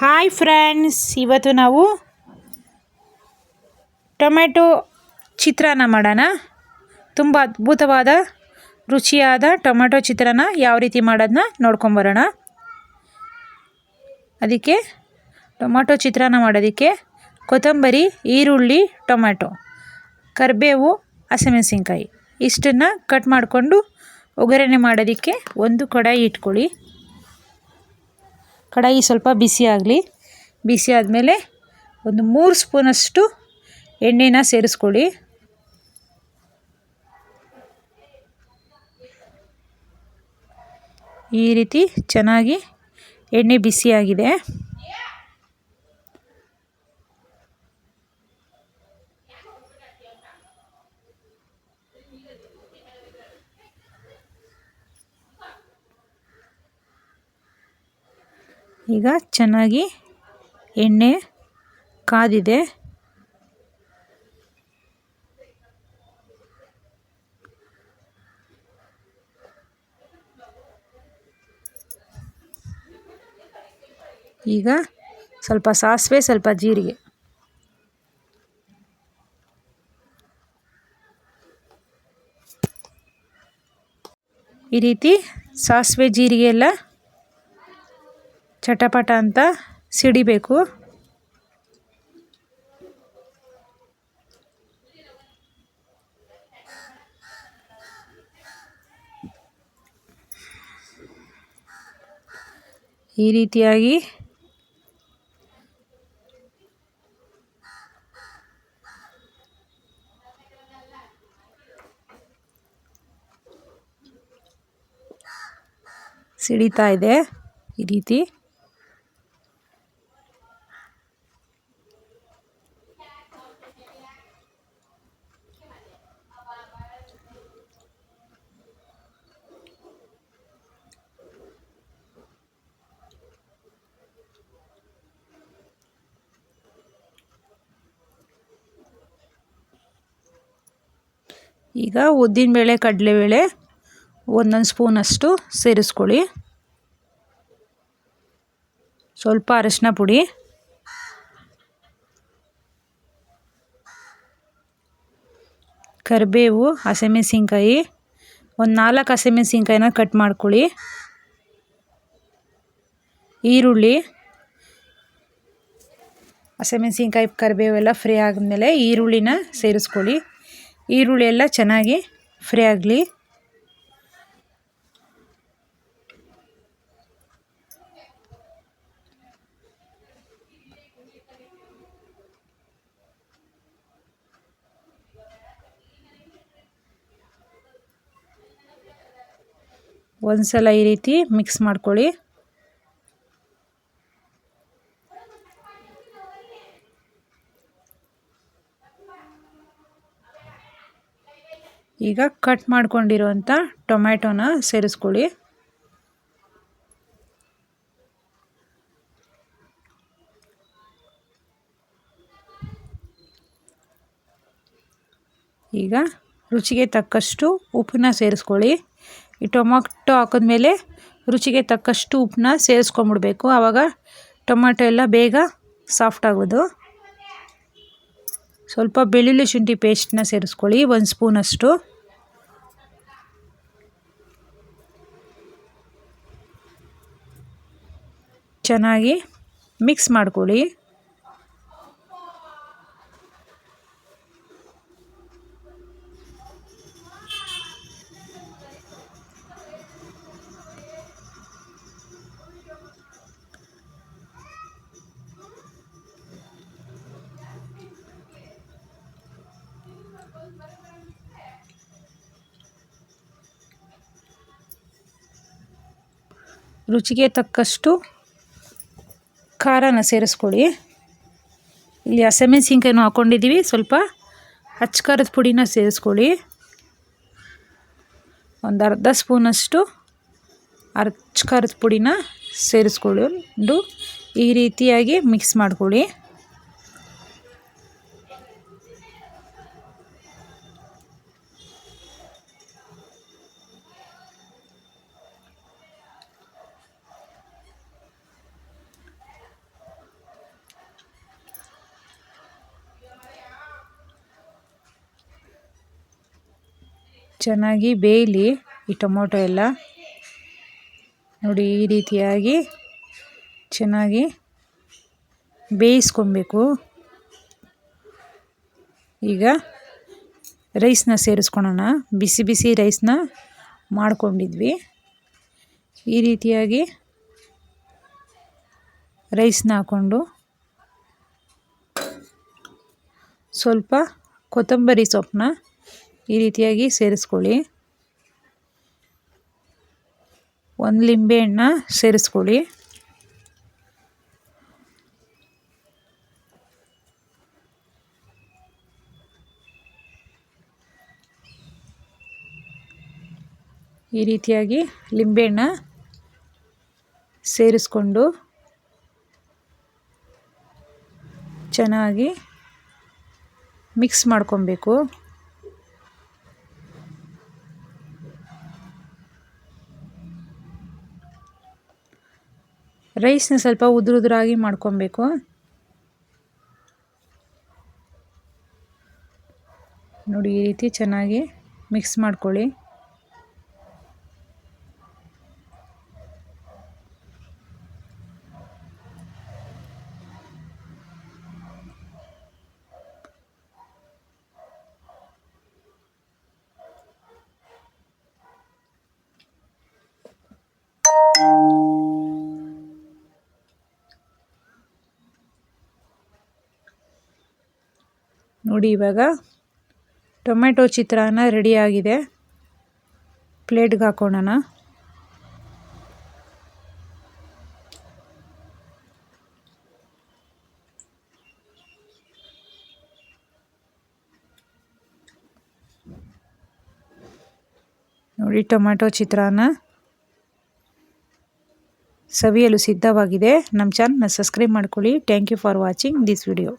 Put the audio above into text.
Hi friends ಇವತ್ತು ನಾವು tomato ಚಿತ್ರಾನ್ನ ಮಾಡೋಣ. ತುಂಬ ಅದ್ಭುತವಾದ, ರುಚಿಯಾದ ಟೊಮೆಟೊ ಚಿತ್ರಾನ್ನ ಯಾವ ರೀತಿ ಮಾಡೋದನ್ನ ನೋಡ್ಕೊಂಬರೋಣ ಅದಕ್ಕೆ ಟೊಮೆಟೊ ಚಿತ್ರಾನ್ನ ಮಾಡೋದಕ್ಕೆ ಕೊತ್ತಂಬರಿ, ಈರುಳ್ಳಿ ಟೊಮೆಟೊ ಕರಿಬೇವು, ಹಸಿಮೆಣಸಿನ್ಕಾಯಿ. ಇಷ್ಟನ್ನು ಕಟ್ ಮಾಡಿಕೊಂಡು ಒಗ್ಗರಣೆ ಮಾಡೋದಕ್ಕೆ ಒಂದು ಕಡಾಯಿ ಇಟ್ಕೊಳ್ಳಿ. ಕಡಾಯಿ ಸ್ವಲ್ಪ ಬಿಸಿ ಆಗಲಿ. ಬಿಸಿ ಆದಮೇಲೆ ಒಂದು ಮೂರು ಸ್ಪೂನಷ್ಟು ಎಣ್ಣೆನ ಸೇರಿಸ್ಕೊಳ್ಳಿ. ಈ ರೀತಿ ಚೆನ್ನಾಗಿ ಎಣ್ಣೆ ಬಿಸಿಯಾಗಿದೆ. ಈಗ ಚೆನ್ನಾಗಿ ಎಣ್ಣೆ ಕಾದಿದೆ. ಈಗ ಸ್ವಲ್ಪ ಸಾಸಿವೆ ಸ್ವಲ್ಪ ಜೀರಿಗೆ. ಈ ರೀತಿ ಸಾಸಿವೆ ಜೀರಿಗೆ ಎಲ್ಲ ಚಟಪಟ ಅಂತ ಸಿಡಿಬೇಕು. ಈ ರೀತಿಯಾಗಿ ಸಿಡಿತಾ ಇದೆ ಈ ರೀತಿ. ಈಗ ಉದ್ದಿನ ಬೇಳೆ, ಕಡಲೆ ಕಡಲೆಬೇಳೆ ಒಂದೊಂದು ಸ್ಪೂನಷ್ಟು ಸೇರಿಸ್ಕೊಳ್ಳಿ. ಸ್ವಲ್ಪ ಅರಶಿನ ಪುಡಿ. ಕರಿಬೇವು, ಹಸಿಮೆಣಸಿನ್ಕಾಯಿ. ಒಂದು ನಾಲ್ಕು ಹಸಿಮೆಣಸಿನ್ಕಾಯಿನ ಕಟ್ ಮಾಡ್ಕೊಳ್ಳಿ. ಈರುಳ್ಳಿ. ಹಸಿಮೆಣಸಿನ್ಕಾಯಿ ಕರಿಬೇವೆಲ್ಲ ಫ್ರೈ ಆದಮೇಲೆ ಈರುಳ್ಳಿನ ಸೇರಿಸ್ಕೊಳ್ಳಿ. ಈರುಳ್ಳಿ ಎಲ್ಲ ಚೆನ್ನಾಗಿ ಫ್ರೈ ಆಗಲಿ. ಒಂದು ಸಲ ಈ ರೀತಿ ಮಿಕ್ಸ್ ಮಾಡ್ಕೊಳ್ಳಿ. ಈಗ ಕಟ್ ಮಾಡ್ಕೊಂಡಿರುವಂಥ ಟೊಮ್ಯಾಟೋನ ಸೇರಿಸ್ಕೊಳ್ಳಿ. ಈಗ ರುಚಿಗೆ ತಕ್ಕಷ್ಟು ಉಪ್ಪನ್ನ ಸೇರಿಸ್ಕೊಳ್ಳಿ. ಈ ಟೊಮಾಟೊ ಹಾಕಿದ್ಮೇಲೆ ರುಚಿಗೆ ತಕ್ಕಷ್ಟು ಉಪ್ಪನ್ನ ಸೇರಿಸ್ಕೊಂಬಿಡ್ಬೇಕು. ಆವಾಗ ಟೊಮೆಟೊ ಎಲ್ಲ ಬೇಗ ಸಾಫ್ಟ್ ಆಗೋದು. ಸ್ವಲ್ಪ ಬೆಳ್ಳುಳ್ಳಿ ಶುಂಠಿ ಪೇಸ್ಟ್ನ ಸೇರಿಸ್ಕೊಳ್ಳಿ ಒಂದು ಸ್ಪೂನಷ್ಟು ಚೆನ್ನಾಗಿ ಮಿಕ್ಸ್ ಮಾಡ್ಕೊಳ್ಳಿ. ರುಚಿಗೆ ತಕ್ಕಷ್ಟು ಖಾರನ ಸೇರಿಸ್ಕೊಳ್ಳಿ. ಇಲ್ಲಿ ಹಸಿಮೆಣ್ಸಿನ್ಕಾಯಿನೂ ಹಾಕ್ಕೊಂಡಿದ್ದೀವಿ ಸ್ವಲ್ಪ ಹಚ್ಚ ಖಾರದ ಪುಡಿನ ಸೇರಿಸ್ಕೊಳ್ಳಿ. ಒಂದು ಅರ್ಧ ಸ್ಪೂನಷ್ಟು ಅರ್ಚ್ ಖಾರದ ಪುಡಿನ ಸೇರಿಸ್ಕೊಂಡು ಈ ರೀತಿಯಾಗಿ ಮಿಕ್ಸ್ ಮಾಡ್ಕೊಳ್ಳಿ. ಚೆನ್ನಾಗಿ ಬೇಯಲಿ ಈ ಟೊಮೊಟೊ ಎಲ್ಲ. ನೋಡಿ ಈ ರೀತಿಯಾಗಿ ಚೆನ್ನಾಗಿ ಬೇಯಿಸ್ಕೊಬೇಕು. ಈಗ ರೈಸ್ನ ಸೇರಿಸ್ಕೊಳೋಣ. ಬಿಸಿ ಬಿಸಿ ರೈಸ್ನ ಮಾಡ್ಕೊಂಡಿದ್ವಿ. ಈ ರೀತಿಯಾಗಿ ರೈಸ್ನ ಹಾಕ್ಕೊಂಡು ಸ್ವಲ್ಪ ಕೊತ್ತಂಬರಿ ಸೊಪ್ಪನ್ನ ಈ ರೀತಿಯಾಗಿ ಸೇರಿಸ್ಕೊಳ್ಳಿ. ಒಂದು ಲಿಂಬೆಹಣ್ಣ ಸೇರಿಸ್ಕೊಳ್ಳಿ. ಈ ರೀತಿಯಾಗಿ ಲಿಂಬೆಹಣ್ಣ ಸೇರಿಸ್ಕೊಂಡು ಚೆನ್ನಾಗಿ ಮಿಕ್ಸ್ ಮಾಡ್ಕೊಬೇಕು. ರೈಸ್ನ ಸ್ವಲ್ಪ ಉದುರುದುರಾಗಿ ಮಾಡ್ಕೊಬೇಕು. ನೋಡಿ ಈ ರೀತಿ ಚೆನ್ನಾಗಿ ಮಿಕ್ಸ್ ಮಾಡ್ಕೊಳ್ಳಿ. ನೋಡಿ ಇವಾಗ ಟೊಮೆಟೊ ಚಿತ್ರಾನ್ನ ರೆಡಿಯಾಗಿದೆ. ಪ್ಲೇಟ್ಗೆ ಹಾಕೋಣ ನೋಡಿ ಟೊಮೆಟೊ ಚಿತ್ರಾನ್ನ. ಸವಿಯಲು ಸಿದ್ಧವಾಗಿದೆ. ನಮ್ಮ ಚಾನಲ್ನ ಸಬ್ಸ್ಕ್ರೈಬ್ ಮಾಡ್ಕೊಳ್ಳಿ. Thank you for watching this video